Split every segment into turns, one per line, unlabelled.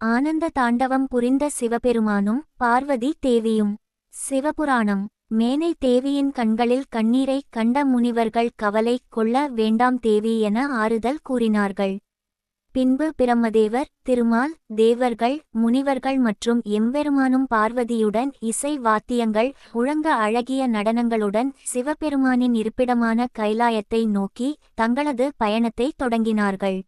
ஆனந்த தாண்டவம் புரிந்த சிவபெருமானும் பார்வதி தேவியும். சிவபுராணம். மேனை தேவியின் கண்களில் கண்ணீரை கண்ட முனிவர்கள் கவலை கொள்ள வேண்டாம் தேவி என ஆறுதல் கூறினார்கள். பின்பு பிரம்மதேவர் திருமால் தேவர்கள் முனிவர்கள் மற்றும் எம்பெருமானும் பார்வதியுடன் இசை வாத்தியங்கள் உழங்க அழகிய நடனங்களுடன் சிவபெருமானின் இருப்பிடமான கைலாயத்தை நோக்கி தங்களது பயணத்தை தொடங்கினார்கள்.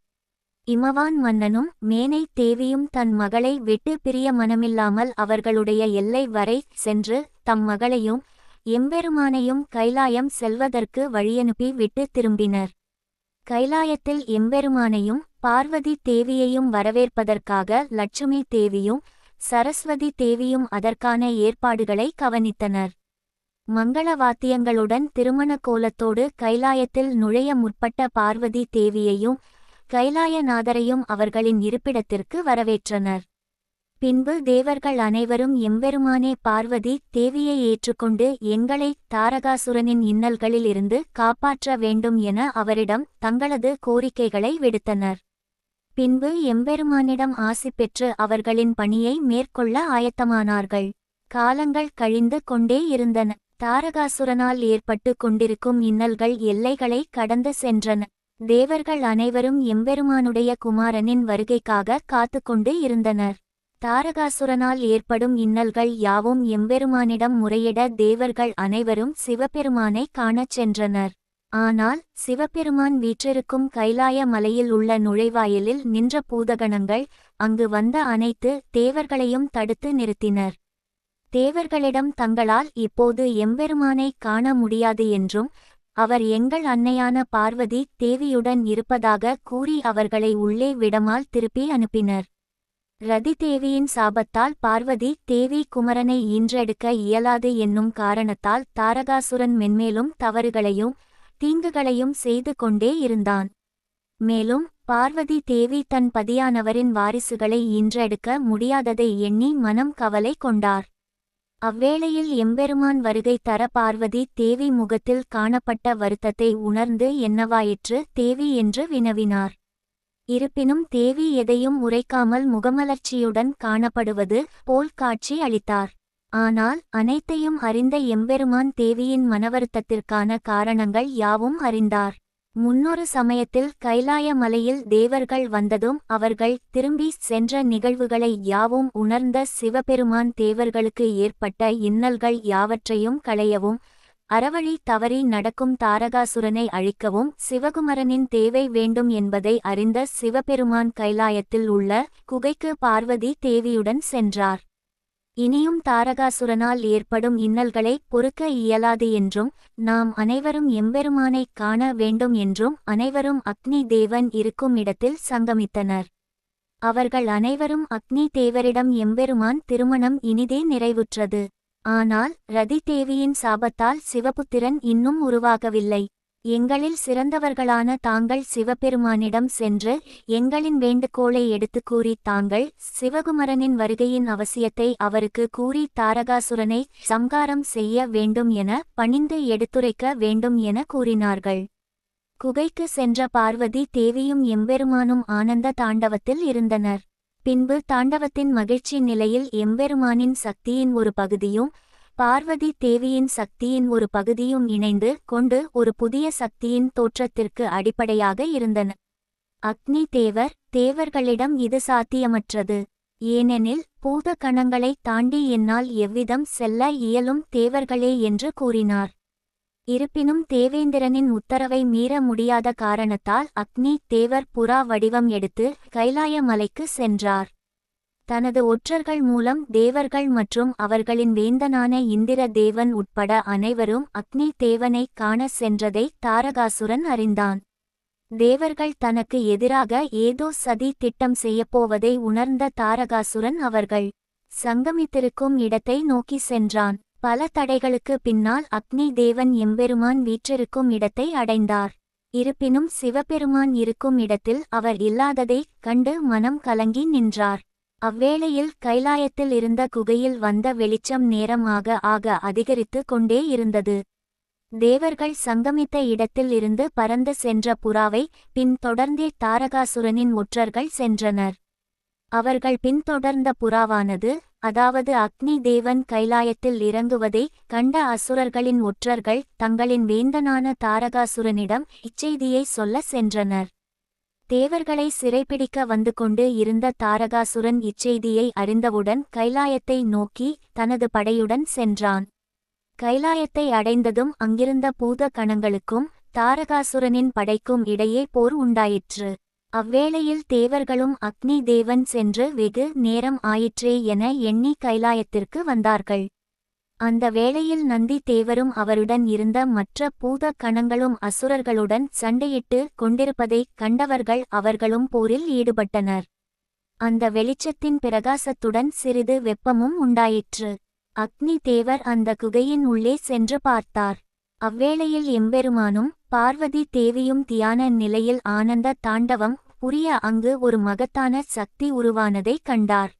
இமவான் மன்னனும் மேனை தேவியும் தன் மகளை விட்டு பிரிய மனமில்லாமல் அவர்களுடைய எல்லை வரை சென்று தம் மகளையும் எம்பெருமானையும் கைலாயம் செல்வதற்கு வழியனுப்பி விட்டு திரும்பினர். கைலாயத்தில் எம்பெருமானையும் பார்வதி தேவியையும் வரவேற்பதற்காக லட்சுமி தேவியும் சரஸ்வதி தேவியும் அதற்கான ஏற்பாடுகளை கவனித்தனர். மங்கள வாத்தியங்களுடன் திருமண கோலத்தோடு கைலாயத்தில் நுழைய முற்பட்ட பார்வதி தேவியையும் கைலாயநாதரையும் அவர்களின் இருப்பிடத்திற்கு வரவேற்றனர். பின்பு தேவர்கள் அனைவரும் எம்பெருமானே பார்வதி தேவியை ஏற்றுக்கொண்டு எங்களை தாரகாசுரனின் இன்னல்களில் இருந்து காப்பாற்ற வேண்டும் என அவரிடம் தங்களது கோரிக்கைகளை விடுத்தனர். பின்பு எம்பெருமானிடம் ஆசி பெற்று அவர்களின் பணியை மேற்கொள்ள ஆயத்தமானார்கள். காலங்கள் கழிந்து கொண்டே இருந்தன. தாரகாசுரனால் ஏற்பட்டு கொண்டிருக்கும் இன்னல்கள் எல்லைகளை கடந்து சென்றன. தேவர்கள் அனைவரும் எம்பெருமானுடைய குமாரனின் வருகைக்காக காத்துக்கொண்டு இருந்தனர். தாரகாசுரனால் ஏற்படும் இன்னல்கள் யாவும் எம்பெருமானிடம் முறையிட தேவர்கள் அனைவரும் சிவபெருமானை காணச் சென்றனர். ஆனால் சிவபெருமான் வீற்றிருக்கும் கைலாய மலையில் உள்ள நுழைவாயிலில் நின்ற பூதகணங்கள் அங்கு வந்த அனைத்து தேவர்களையும் தடுத்து நிறுத்தினர். தேவர்களிடம் தங்களால் இப்போது எம்பெருமானை காண முடியாது என்றும் அவர் எங்கள் அன்னையான பார்வதி தேவியுடன் இருப்பதாக கூறி அவர்களை உள்ளே விடமால் திருப்பி அனுப்பினர். ரதி தேவியின் சாபத்தால் பார்வதி தேவி குமரனை ஈன்றெடுக்க இயலாது என்னும் காரணத்தால் தாரகாசுரன் மென்மேலும் தவறுகளையும் தீங்குகளையும் செய்து கொண்டே இருந்தான். மேலும் பார்வதி தேவி தன் பதியானவரின் வாரிசுகளை ஈன்றெடுக்க முடியாததை எண்ணி மனம் கவலை கொண்டார். அவ்வேளையில் எம்பெருமான் வருகை தர பார்வதி தேவி முகத்தில் காணப்பட்ட வருத்தத்தை உணர்ந்து என்னவாயிற்று? தேவி என்று வினவினார். இருப்பினும் தேவி எதையும் உரைக்காமல் முகமலர்ச்சியுடன் காணப்படுவது போல் காட்சி அளித்தார். ஆனால் அனைத்தையும் அறிந்த எம்பெருமான் தேவியின் மனவருத்தத்திற்கான காரணங்கள் யாவும் அறிந்தார். முன்னொரு சமயத்தில் கைலாய மலையில் தேவர்கள் வந்ததும் அவர்கள் திரும்பி சென்ற நிகழ்வுகளை யாவும் உணர்ந்த சிவபெருமான் தேவர்களுக்கு ஏற்பட்ட இன்னல்கள் யாவற்றையும் களையவும் அறவழி தவறி நடக்கும் தாரகாசுரனை அழிக்கவும் சிவகுமரனின் தேவை வேண்டும் என்பதை அறிந்த சிவபெருமான் கைலாயத்தில் உள்ள குகைக்கு பார்வதி தேவியுடன் சென்றார். இனியும் தாரகாசுரனால் ஏற்படும் இன்னல்களை பொறுக்க இயலாது என்றும் நாம் அனைவரும் எம்பெருமானைக் காண வேண்டும் என்றும் அனைவரும் அக்னி தேவன் இருக்கும் இடத்தில் சங்கமித்தனர். அவர்கள் அனைவரும் அக்னி தேவரிடம் எம்பெருமான் திருமணம் இனிதே நிறைவுற்றது. ஆனால் ரதி தேவியின் சாபத்தால் சிவபுத்திரன் இன்னும் உருவாகவில்லை. எங்களில் சிறந்தவர்களான தாங்கள் சிவபெருமானிடம் சென்று எங்களின் வேண்டுகோளை எடுத்துக் கூறி தாங்கள் சிவகுமரனின் வருகையின் அவசியத்தை அவருக்கு கூறி தாரகாசுரனை சம்காரம் செய்ய வேண்டும் என பணிந்து எடுத்துரைக்க வேண்டும் என கூறினார்கள். குகைக்கு சென்ற பார்வதி தேவியும் எம்பெருமானும் ஆனந்த தாண்டவத்தில் இருந்தனர். பின்பு தாண்டவத்தின் மகிழ்ச்சி நிலையில் எம்பெருமானின் சக்தியின் ஒரு பகுதியும் பார்வதி தேவியின் சக்தியின் ஒரு பகுதியும் இணைந்து கொண்டு ஒரு புதிய சக்தியின் தோற்றத்திற்கு அடிப்படையாக இருந்தன. அக்னி தேவர் தேவர்களிடம் இது சாத்தியமற்றது. ஏனெனில் பூத கணங்களை தாண்டி என்னால் எவ்விதம் செல்ல இயலும் தேவர்களே என்று கூறினார். இருப்பினும் தேவேந்திரனின் உத்தரவை மீற முடியாத காரணத்தால் அக்னி தேவர் புறா வடிவம் எடுத்து கைலாய மலைக்கு சென்றார். தனது ஒற்றர்கள் மூலம் தேவர்கள் மற்றும் அவர்களின் வேந்தனான இந்திர தேவன் உட்பட அனைவரும் அக்னி தேவனை காண சென்றதை தாரகாசுரன் அறிந்தான். தேவர்கள் தனக்கு எதிராக ஏதோ சதி திட்டம் செய்யப்போவதை உணர்ந்த தாரகாசுரன் அவர்கள் சங்கமித்திருக்கும் இடத்தை நோக்கி சென்றான். பல தடைகளுக்கு பின்னால் அக்னி தேவன் எம்பெருமான் வீற்றிருக்கும் இடத்தை அடைந்தார். இருப்பினும் சிவபெருமான் இருக்கும் இடத்தில் அவர் இல்லாததைக் கண்டு மனம் கலங்கி நின்றார். அவ்வேளையில் கைலாயத்தில் இருந்த குகையில் வந்த வெளிச்சம் நேரமாக ஆக அதிகரித்து கொண்டே இருந்தது. தேவர்கள் சங்கமித்த இடத்தில் இருந்து பறந்து சென்ற புறாவை பின் தொடர்ந்தே தாரகாசுரனின் ஒற்றர்கள் சென்றனர். அவர்கள் பின்தொடர்ந்த புறாவானது அதாவது அக்னி தேவன் கைலாயத்தில் இறங்குவதை கண்ட அசுரர்களின் ஒற்றர்கள் தங்களின் வேந்தனான தாரகாசுரனிடம் இச்செய்தியை சொல்ல சென்றனர். தேவர்களை சிறைப்பிடிக்க வந்து கொண்டு இருந்த தாரகாசுரன் இச்செய்தியை அறிந்தவுடன் கைலாயத்தை நோக்கி தனது படையுடன் சென்றான். கைலாயத்தை அடைந்ததும் அங்கிருந்த பூத கணங்களுக்கும் தாரகாசுரனின் படைக்கும் இடையே போர் உண்டாயிற்று. அவ்வேளையில் தேவர்களும் அக்னி தேவன் சென்று வெகு நேரம் ஆயிற்றே என எண்ணி கைலாயத்திற்கு வந்தார்கள். அந்த வேளையில் நந்தி தேவரும் அவருடன் இருந்த மற்ற பூத கணங்களும் அசுரர்களுடன் சண்டையிட்டு கொண்டிருப்பதைக் கண்டவர்கள் அவர்களும் போரில் ஈடுபட்டனர். அந்த வெளிச்சத்தின் பிரகாசத்துடன் சிறிது வெப்பமும் உண்டாயிற்று. அக்னி தேவர் அந்த குகையின் உள்ளே சென்று பார்த்தார். அவ்வேளையில் எம்பெருமானும் பார்வதி தேவியும் தியான நிலையில் ஆனந்த தாண்டவம் புரிய அங்கு ஒரு மகத்தான சக்தி உருவானதை கண்டார்.